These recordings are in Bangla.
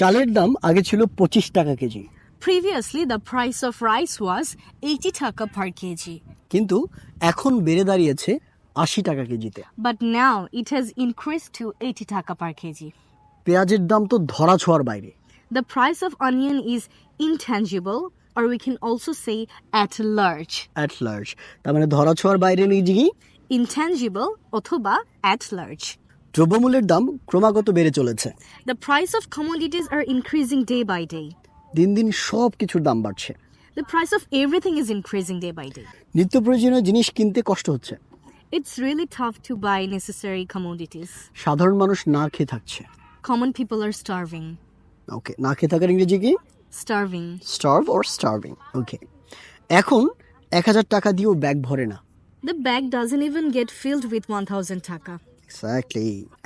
চালের দাম আগে ছিল পঁচিশ টাকা K G. Previously the price of rice was eighty taka per K G. কিন্তু এখন বেড়ে দাঁড়িয়েছে আশি টাকা কেজিতে। But now it has increase to eighty taka per K G. পেঁয়াজের দাম তো ধরা ছোঁয়ার বাইরে। The price of onion is intangible R we can also say at large at large তার মানে ধরা ছোঁয়ার বাইরে নিজেই ইনট্যাঞ্জিবল অথবা অ্যাট লার্জ দ্রব্যমূল্যের দাম ক্রমাগত বেড়ে চলেছে। The price of commodities are increasing day by day দিন দিন সব কিছুর দাম বাড়ছে। The price of everything is increasing day by day নিত্য প্রয়োজনীয় জিনিস কিনতে কষ্ট হচ্ছে। It's really tough to buy necessary commodities সাধারণ মানুষ না খেয়ে থাকছে। কমন পিপল আর স্টারভিং ওকে না খেয়ে থাকার ইংরেজি কি? স্টারভিং স্টারভ অর স্টারভিং ওকে এখন এক হাজার টাকা দিয়েও ব্যাগ ভরে না। The bag doesn't even get filled with one thousand taka.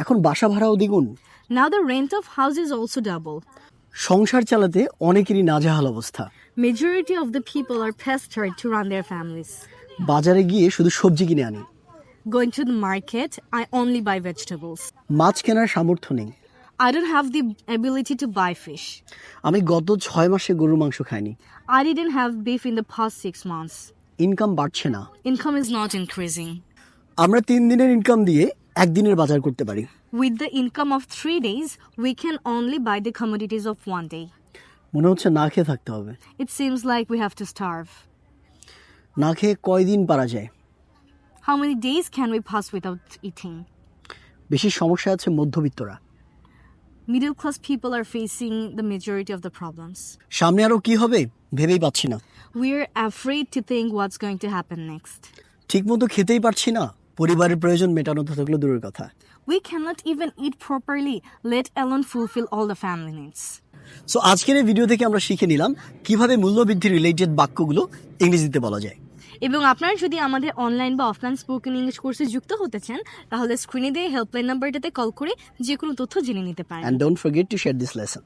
এখন বাসা ভাড়াও দ্বিগুণ। Now the rent of house is also double সংসার চালাতে অনেকেরই নাজেহাল অবস্থা। Majority of the people are festered to run their families বাজারে গিয়ে শুধু সবজি কিনে আনি। Going to the market I only buy vegetables মাছ কেনার সামর্থ্য নেই। I don't have the ability to buy fish আমি গত ছয় মাসে গরুর মাংস খাইনি। I didn't have beef in the first 6 income বাড়ছে না। ইনকাম ইজ নট ইনক্রিজিং আমরা তিন দিনের ইনকাম দিয়ে একদিনের বাজার করতে পারি। With the income of three days we can only buy the commodities of one day মনে হচ্ছে না খেয়ে থাকতে হবে। It seems like we have to starve না খেয়ে কয়দিন পারা যায়? How many days can we fast without eating বেশি সমস্যা আছে মধ্যবিত্তরা। Middle class people are facing the majority of the problems সামনে আরও কি হবে ভেবেই পাচ্ছি না। We are afraid to think what's going to happen next ঠিকমতো খেতেই পারছি না। পরিবারের প্রয়োজন মেটানো তো থাকল দূরের কথা। We cannot even eat properly let alone fulfil all the family needs. So আজকের এই ভিডিও থেকে আমরা শিখে নিলাম কীভাবে মূল্যবৃদ্ধি রিলেটেড বাক্যগুলো ইংরেজিতে বলা যায়। এবং আপনারা যদি আমাদের অনলাইন বা অফলাইন স্পোকেন ইংলিশ কোর্সে যুক্ত হতে চান তাহলে স্ক্রিনে দিয়ে হেল্পলাইন নাম্বারটাতে কল করে যে কোনো তথ্য জেনে নিতে পারেন। And don't forget to share this lesson